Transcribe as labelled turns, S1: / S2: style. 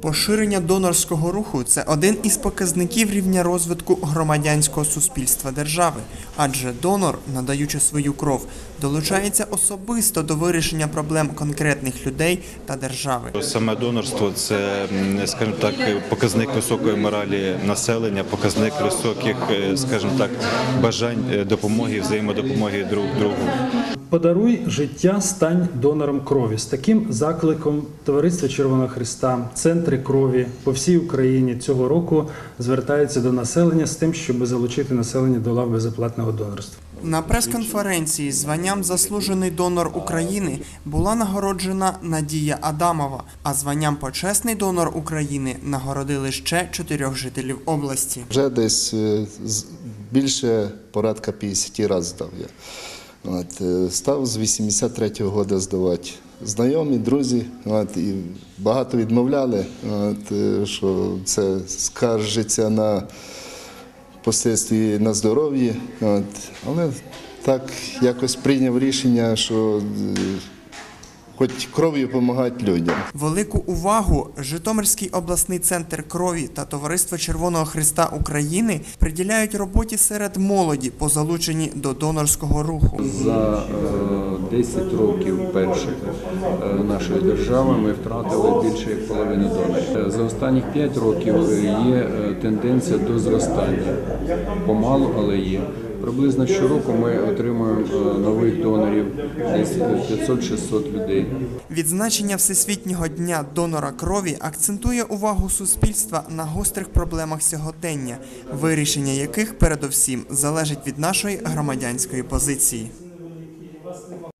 S1: Поширення донорського руху це один із показників рівня розвитку громадянського суспільства держави, адже донор, надаючи свою кров, долучається особисто до вирішення проблем конкретних людей та держави.
S2: Саме донорство це, скажімо так, показник високої моралі населення, показник високих, е, скажімо так, бажань е, допомоги, взаємодопомоги друг другу.
S3: Подаруй життя, стань донором крові. З таким закликом Товариство Червоного Христа, центри крові по всій Україні цього року звертаються до населення з тим, щоб залучити населення до лав безоплатного донорства.
S1: На прес-конференції званням Заслужений донор України була нагороджена Надія Адамова, а званням Почесний донор України нагородили ще чотирьох жителів області.
S4: Вже десь е, з- більше порядка 50 разів здав я. От, е, став з 83-го року здавати. Знайомі, друзі, от, і багато відмовляли, от, е, що це скаржиться на послідстві на здоров'ї. Але так якось прийняв рішення, що е, хоч кров'ю допомагати людям.
S1: Велику увагу Житомирський обласний центр крові та Товариство Червоного Христа України приділяють роботі серед молоді по залученні до донорського руху.
S5: За е, 10 років перших е, нашої держави ми втратили більше як половину донорів. Е, За останніх 5 років е, є е, тенденція до зростання. Помалу, але є. Приблизно щороку ми отримуємо е, нових донорів, десь 500-600 людей.
S1: Відзначення Всесвітнього дня донора крові акцентує увагу суспільства на гострих проблемах сьогодення, вирішення яких передовсім залежить від нашої громадянської позиції.